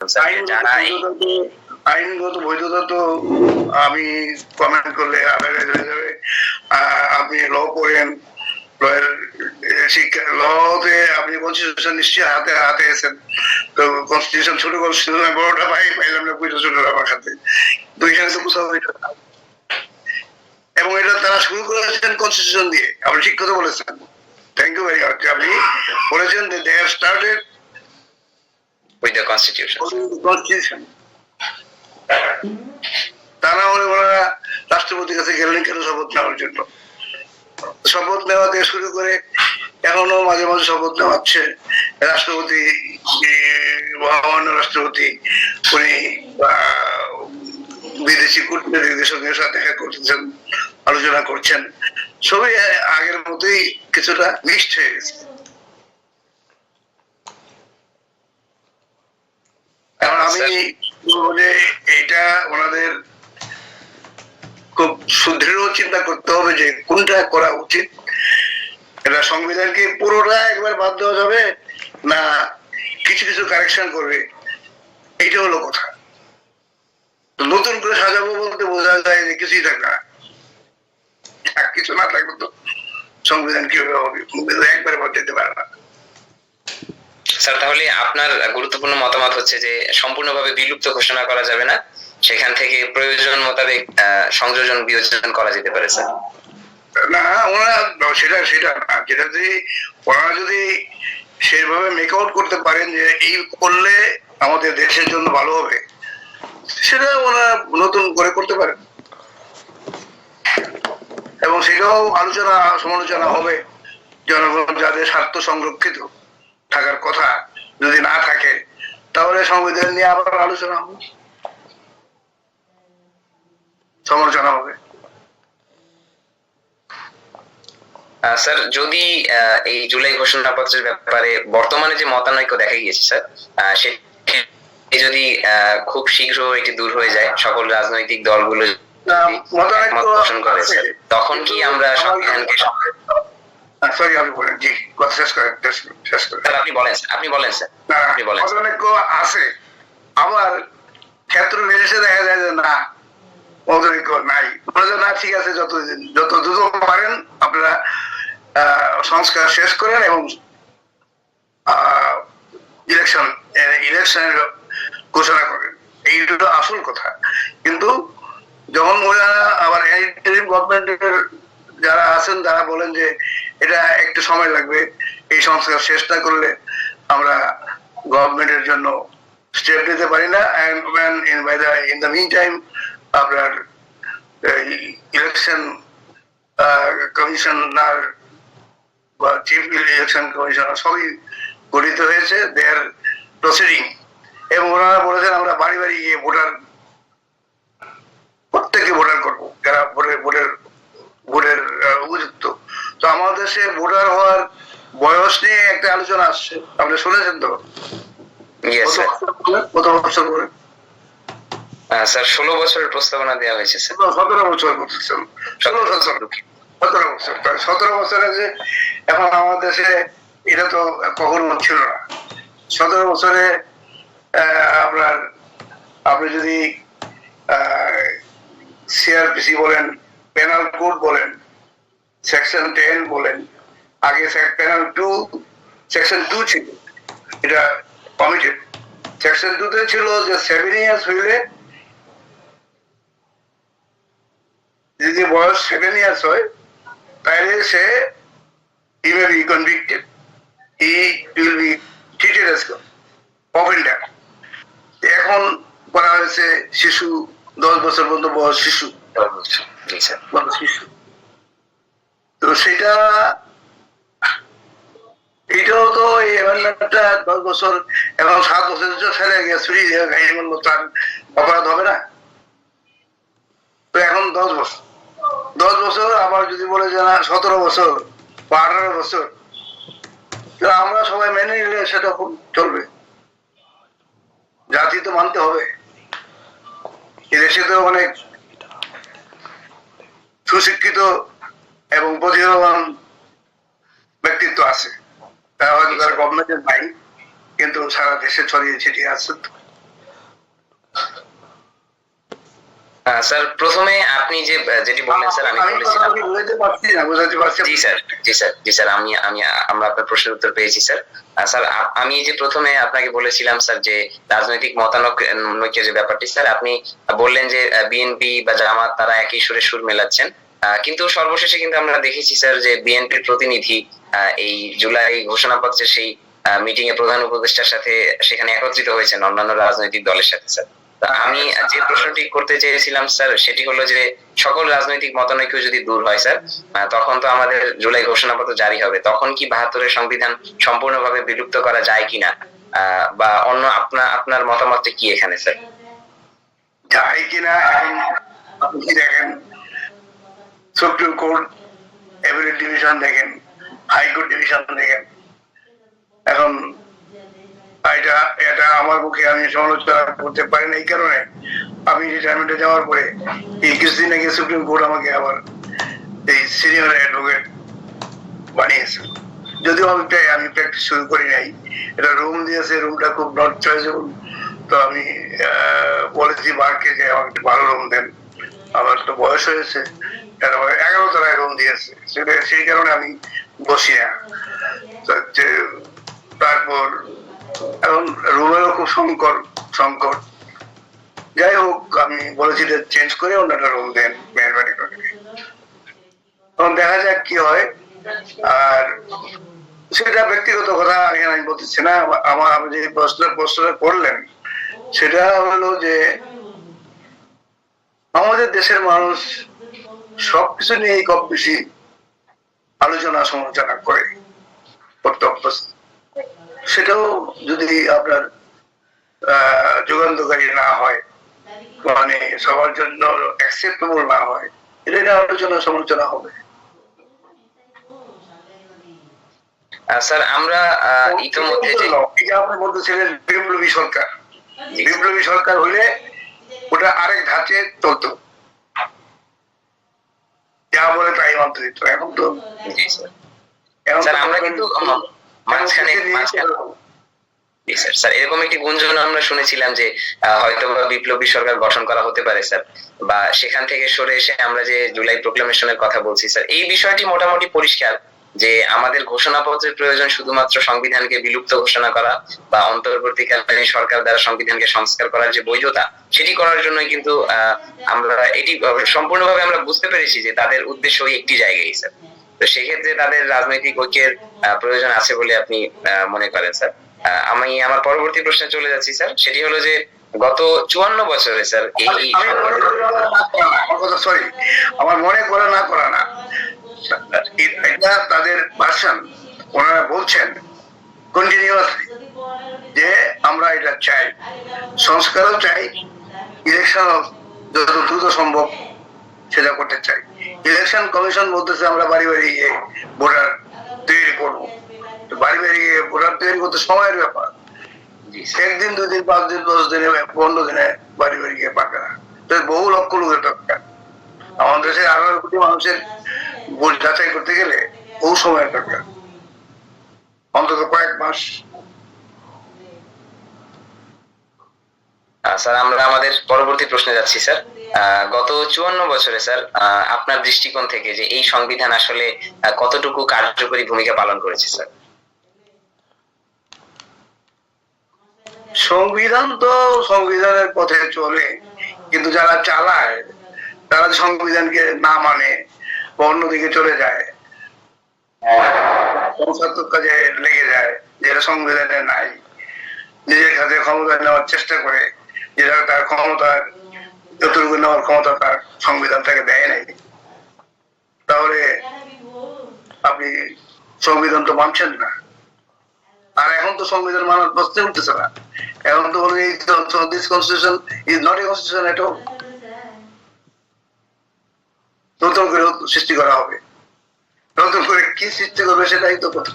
আইনগত যারা বৈধতা তো আইনগত বৈধতা তো আমি কমেন্ট করলে আলাদা হয়ে যাবে। আপনি ল পড়েন লয়ের শিক্ষা লতে আপনি কনস্টিটিউশন নিশ্চয়ই হাতে হাতে এসেছেন। তো কনস্টিটিউশন ছোট কনস্টিটিউশন বড়টা ভাই পাইলাম না বুঝতে ছোট আমার হাতে। তো এখানে তো কোথাও এবং এটা তারা শুরু করেছেন কনস্টিটিউশন দিয়ে। আপনি ঠিক কথা বলেছেন। থ্যাংক ইউ ভেরি মাচ আপনি বলেছেন দে হ্যাভ স্টার্টেড না হলে ওনারা রাষ্ট্রপতির কাছে গেলেন কেন শপথ নেওয়ার জন্য? শপথ নেওয়া থেকে শুরু করে এখনও মাঝে মাঝে শপথ নেওয়াচ্ছে রাষ্ট্রপতি মহামান্য রাষ্ট্রপতি, উনি বিদেশি কূটনীতিকদের সঙ্গে দেখা করতেছেন আলোচনা করছেন। সবই আগের মতোই কিছুটা মিক্সড হয়ে গেছে। এখন আমি বলব যে এটা ওনাদের খুব সুদৃঢ় চিন্তা করতে হবে যে কোনটা করা উচিত। এটা সংবিধানকে পুরোটা একবার বাদ দেওয়া যাবে না কিছু কিছু কারেকশন করবে। এইটা হলো কথা। নতুন করে সাজাবো বলতে বোঝা যায় যে কিছুই থাকবে না। কিছু না থাকলে তো সংবিধান কীভাবে হবে? সংবিধান একবারে বাদ দিতে পারে না। স্যার, তাহলে আপনার গুরুত্বপূর্ণ মতামত হচ্ছে যে সম্পূর্ণভাবে বিলুপ্ত ঘোষণা করা যাবে না। সেখান থেকে প্রয়োজন মোতাবেক সংযোজন, বিয়োজন করা যেতে পারে, স্যার। না ওনারা সেটা সেটা যেটা যদি, ওনারা যদি সেভাবে মেক আউট করতে পারেন যে এই করলে আমাদের দেশের জন্য ভালো হবে, সেটা ওনারা নতুন করে করতে পারেন। এবং সেটাও আলোচনা, সমালোচনা হবে। জনগণ যাদের স্বার্থ সংরক্ষিত। থাকার কথা যদি না থাকে তাহলে সংবিধান নিয়ে আবার আলোচনা হবে। সমালোচনা হবে। স্যার যদি এই জুলাই ঘোষণাপত্রের ব্যাপারে বর্তমানে যে মতানৈক্য দেখা গিয়েছে স্যার সে যদি আহ, খুব শীঘ্র এটি দূর হয়ে যায় সকল রাজনৈতিক দলগুলো তখন কি আমরা সংবিধানকে সরি আমি বলেন জি কথা শেষ করেন শেষ- করেন। আপনি বলেন আপনি বলেন স্যার আপনি বলেন। মতানৈক্য আছে আবার ক্ষেত্র দেখা যায় যে না নাই। বলে না ঠিক আছে যত যত দ্রুত পারেন আপনারা সংস্কার শেষ করেন এবং ইলেকশন ইলেকশনের ঘোষণা করেন। এইটা আসল কথা। কিন্তু যখন ওরা আবার ইন্টারিম গভর্নমেন্টের যারা আছেন, তারা বলেন যে এটা একটু সময় লাগবে। এই সংস্কার শেষ না করলে আমরা গভর্নমেন্টের জন্য স্টেপ নিতে পারি না। And in by the in meantime আপনার ইলেকশন কমিশনার বা চিফ ইলেকশন কমিশনার সবই গঠিত হয়েছে। দেয়ার প্রসিডিং এবং ওনারা বলেছেন, আমরা বাড়ি বাড়ি গিয়ে ভোটার প্রত্যেকে ভোটার করব যারা ভোটের ভোটের ভোটের আহ, উপযুক্ত তো আমাদের দেশে ভোটার হওয়ার বয়স নিয়ে একটা আলোচনা আসছে। আপনি শুনেছেন তো? কত বছর করে? স্যার ষোলো বছরের প্রস্তাবনা দেওয়া হয়েছে সতেরো বছর ষোলো বছর। সতেরো বছর। সতেরো বছরে যে এখন আমাদের দেশে এটা তো কখনো ছিল না। সতেরো বছরে আহ, আপনার আপনি যদি সিআরপিসি বলেন পেনাল কোড বলেন সেকশন টেন বলেন আগে পেনাল টু সেকশন টু ছিল এটা কমিটেড সেকশন টু তে ছিল যে সেভেন ইয়ার্স হইলে যদি বয়স সেভেন ইয়ার্স হয় তাহলে সে he may be convicted he will be treated as offender এখন করা হয়েছে শিশু দশ বছর পর্যন্ত বয়স শিশু। শিশু। তো সেটা, এটাও তো এই দশ বছর এবং সাত বছর গিয়ে চুরি গাড়ি মূল্য তার অপরাধ হবে না। তো এখন দশ বছর। দশ বছর আবার যদি বলে যে না, সতেরো বছর বা আঠারো বছর, তো আমরা সবাই মেনে নিলে সেটা চলবে। জাতি তো মানতে হবে। এদেশে তো অনেক সুশিক্ষিত এবং বদিউল ব্যক্তিত্ব আছে। তারা হয়তো তার গভর্নমেন্টের নাই কিন্তু সারা দেশে ছড়িয়ে ছিটিয়ে আছে। স্যার প্রথমে আপনি যে যেটি বললেন স্যার আমি জি স্যার আমি আমি আমরা আপনার প্রশ্নের উত্তর পেয়েছি স্যার। স্যার আমি যে প্রথমে আপনাকে বলেছিলাম স্যার যে রাজনৈতিক মতানৈক্য যে ব্যাপারটি স্যার আপনি বললেন যে বিএনপি বা জামাত তারা একই সুরে সুর মেলাচ্ছেন। কিন্তু সর্বশেষে কিন্তু আমরা দেখেছি, স্যার, যে বিএনপির প্রতিনিধি এই জুলাই ঘোষণাপত্রের সেই মিটিং এ প্রধান উপদেষ্টার সাথে সেখানে একত্রিত হয়েছেন অন্যান্য রাজনৈতিক দলের সাথে, স্যার। আমি যে প্রশ্নটি করতে চেয়েছিলাম, স্যার, সেটি হলো যে সকল রাজনৈতিক মতানৈক্য যদি দূর হয়, স্যার তখন তো আমাদের জুলাই ঘোষণাপত্র জারি হবে। তখন কি বাহাত্তরের সংবিধান সম্পূর্ণভাবে বিলুপ্ত করা যায় কিনা? বা অন্য আপনার আপনার মতামতটা কি এখানে, স্যার? যায় কিনা দেখেন? সুপ্রিম কোর্ট এভিলেট ডিভিশন দেখেন হাইকোর্ট ডিভিশন দেখেন। এখন এটা এটা আমার মুখে আমি সমালোচনা করতে পারি না, এই কারণে আমি রিটায়ারমেন্টে যাওয়ার পরে এই কিছুদিন আগে সুপ্রিম কোর্ট আমাকে আবার এই সিনিয়র অ্যাডভোকেট বানিয়েছে। যদিও আমি প্রায়- আমি প্র্যাকটিস শুরু করি নাই। এটা রুম দিয়েছে রুমটা খুব নট চয়েসেবল তো আমি বলেছি বারকে যে আমাকে ভালো রুম দেন। আমার তো বয়স হয়েছে। এগারো তলায় রুম দিয়েছে। সেটা সেই কারণে আমি বসি না। তারপর এখন রুমেরও খুব সংকট সংকট। যাই হোক, আমি বলেছি যে চেঞ্জ করে অন্য একটা রুম দেন, মেহরবানি করে। তখন দেখা যাক কি হয়। আর সেটা ব্যক্তিগত কথা, এখানে আমি বলতেছি না। আমার আমি যে প্রশ্ন প্রশ্নটা করলেন, সেটা হলো যে আমাদের দেশের মানুষ সবকিছু নিয়েই কম বেশি আলোচনা সমালোচনা করে করতে অভ্যস্ত সেটাও যদি আপনার যুগান্তকারী না হয় মানে সবার জন্য অ্যাকসেপ্টেবল না হয় এটা নিয়ে আলোচনা সমালোচনা হবে। স্যার আমরা ইতিমধ্যে যে এই যে আপনি বলতেছিলেন বিপ্লবী সরকার বিপ্লবী সরকার হলে ওটা আরেক ধাঁচে চলতো। যা বলে তাই মানতে দিত। এখন তো আমরা কিন্তু মাঝখানে স্যার। এরকম একটি গুঞ্জন আমরা শুনেছিলাম যে হয়তো বিপ্লবী সরকার গঠন করা হতে পারে স্যার। বা সেখান থেকে সরে এসে আমরা যে জুলাই প্রোক্লামেশনের কথা বলছি স্যার এই বিষয়টি মোটামুটি পরিষ্কার। যে আমাদের ঘোষণাপত্রের প্রয়োজন শুধুমাত্র সংবিধানকে বিলুপ্ত ঘোষণা করা বা অন্তর্বর্তীকালীন সরকার দ্বারা সংবিধানকে সংস্কার করার যে বৈধতা, সেটি করার জন্যই কিন্তু আমরা এটি সম্পূর্ণভাবে আমরা বুঝতে পেরেছি যে তাদের উদ্দেশ্য ওই একটি জায়গায় স্যার। তো সেক্ষেত্রে তাদের রাজনৈতিক ঐক্যের প্রয়োজন আছে বলে আপনি মনে করেন, স্যার। আমি আমার পরবর্তী প্রশ্নে চলে যাচ্ছি, স্যার। সেটি হলো যে গত চুয়ান্ন বছরে, স্যার, এই আমার মনে করে না করা না। এটা তাদের ভার্সন ওনারা বলছেন কন্টিনিউয়াসলি যে আমরা এটা চাই, সংস্কারও চাই ইলেকশন যত দ্রুত সম্ভব সেটা করতে চাই। ইলেকশন কমিশন বলতেছে আমরা বাড়ি বাড়ি গিয়ে ভোটার তৈরি করব। বাড়ি বাড়ি গিয়ে ভোটার তৈরি করতে সময়ের ব্যাপার। একদিন দুই দিন পাঁচ দিন, দশ দিনে, পনেরো দিনে বাড়ি বাড়ি গিয়ে না বহু লক্ষ লোকের দরকার। আমাদের দেশের আঠারো কোটি মানুষের ভোট যাচাই করতে গেলে বহু সময়ের দরকার। অন্তত কয়েক মাস। স্যার আমরা আমাদের পরবর্তী প্রশ্নে যাচ্ছি স্যার। গত চুয়ান্ন বছরে স্যার আপনার দৃষ্টিকোণ থেকে যে এই সংবিধান আসলে কতটুকু কার্যকরী ভূমিকা পালন করেছে স্যার? সংবিধান তো সংবিধানের পথে চলে কিন্তু যারা চালায় তারা সংবিধানকে না মানে বা অন্যদিকে চলে যায়। পঁচাত্তর কাজে লেগে যায় যেটা সংবিধানে নাই নিজের কাছে ক্ষমতা নেওয়ার চেষ্টা করে যেটা তার ক্ষমতার যতটুকু নেওয়ার ক্ষমতা তার সংবিধান তাকে দেয় নাই। তাহলে আপনি সংবিধান তো মানছেন না। আর এখন তো সংবিধান মানার প্রশ্নে উঠতেছে না। এখন তো বলে এই constitution is not a constitution at নতুন করে সৃষ্টি করা হবে। নতুন করে কি সৃষ্টি করবে সেটাই তো কথা